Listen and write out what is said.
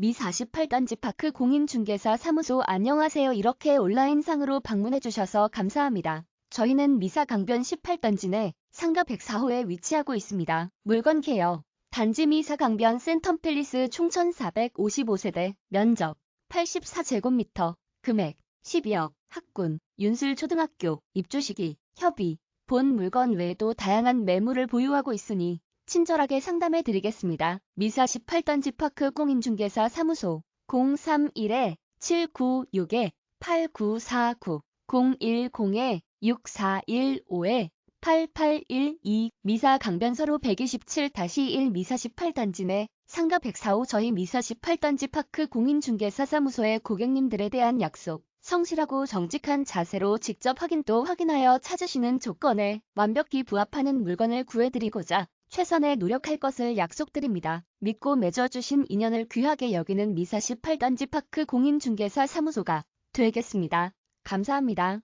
미 48단지 파크 공인중개사 사무소 안녕하세요. 이렇게 온라인상으로 방문해주셔서 감사합니다. 저희는 미사 강변 18단지 내 상가 104호에 위치하고 있습니다. 물건 개요. 단지 미사 강변 센텀 팰리스 총천 455세대, 면적 84제곱미터, 금액 12억, 학군, 윤술초등학교, 입주 시기, 협의, 본 물건 외에도 다양한 매물을 보유하고 있으니 친절하게 상담해 드리겠습니다. 미사 18단지 파크 공인중개사 사무소 031-796-8949 010-6415-8812 미사 강변서로 127-1 미사 18단지 내 상가 104호 저희 미사 18단지 파크 공인중개사 사무소의 고객님들에 대한 약속 성실하고 정직한 자세로 직접 확인도 확인하여 찾으시는 조건에 완벽히 부합하는 물건을 구해드리고자 최선의 노력할 것을 약속드립니다. 믿고 맺어주신 인연을 귀하게 여기는 미사 18단지 파크 공인중개사 사무소가 되겠습니다. 감사합니다.